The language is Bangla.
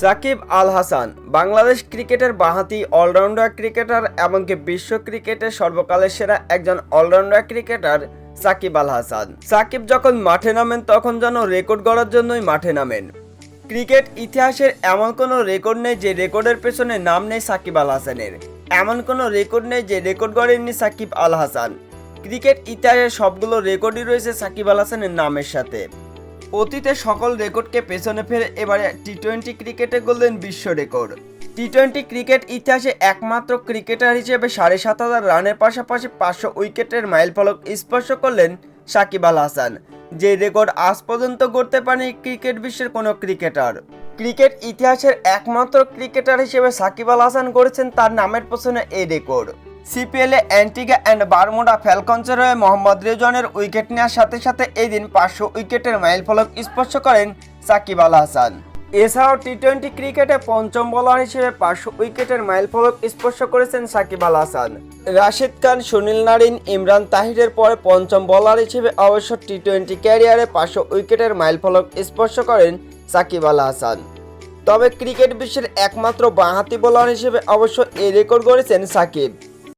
সাকিব আল হাসান বাংলাদেশ ক্রিকেটের বাঁহাতি অলরাউন্ডার ক্রিকেটার এমনকি বিশ্ব ক্রিকেটের সর্বকালের সেরা একজন অলরাউন্ডার ক্রিকেটার সাকিব আল হাসান সাকিব যখন মাঠে নামেন, তখন যেন রেকর্ড গড়ার জন্যই মাঠে নামেন। ক্রিকেট ইতিহাসের এমন কোনো রেকর্ড নেই যে রেকর্ডের পেছনে নাম নেই সাকিব আল হাসানের এমন কোনো রেকর্ড নেই যে রেকর্ড গড়েননি সাকিব আল হাসান ক্রিকেট ইতিহাসের সবগুলো রেকর্ডই রয়েছে সাকিব আল হাসানের নামের সাথে। অতীতে সকল রেকর্ডকে পেছনে ফেলে এবারে টি টোয়েন্টি ক্রিকেটে গড়লেন বিশ্ব রেকর্ড। টি টোয়েন্টি ক্রিকেট ইতিহাসে একমাত্র ক্রিকেটার হিসেবে সাড়ে সাত হাজার রানের পাশাপাশি পাঁচশো উইকেটের মাইলফলক স্পর্শ করলেন সাকিব আল হাসান, যে রেকর্ড আজ পর্যন্ত গড়তে পারেনি ক্রিকেট বিশ্বের কোনো ক্রিকেটার। ক্রিকেট ইতিহাসের একমাত্র ক্রিকেটার হিসেবে সাকিব আল হাসান গড়েছেন তার নামের পেছনে এই রেকর্ড। সিপিএলে অ্যান্টিগা অ্যান্ড বারমুডা ফ্যালকনসের হয়ে মোহাম্মদ রেজওয়ানের উইকেট নেওয়ার সাথে সাথে এই দিন পাঁচশো উইকেটের মাইলফলক স্পর্শ করেন সাকিব আল হাসান। এছাড়াও টি টোয়েন্টি ক্রিকেটে পঞ্চম বোলার হিসেবে পাঁচশো উইকেটের মাইলফলক স্পর্শ করেছেন সাকিব আল হাসান। রাশিদ খান, সুনীল নারিন, ইমরান তাহিরের পরে পঞ্চম বোলার হিসেবে অবশ্য টি টোয়েন্টি ক্যারিয়ারে পাঁচশো উইকেটের মাইলফলক স্পর্শ করেন সাকিব আল হাসান। তবে ক্রিকেট বিশ্বের একমাত্র বাঁহাতি বোলার হিসেবে অবশ্য এই রেকর্ড গড়েছেন সাকিব।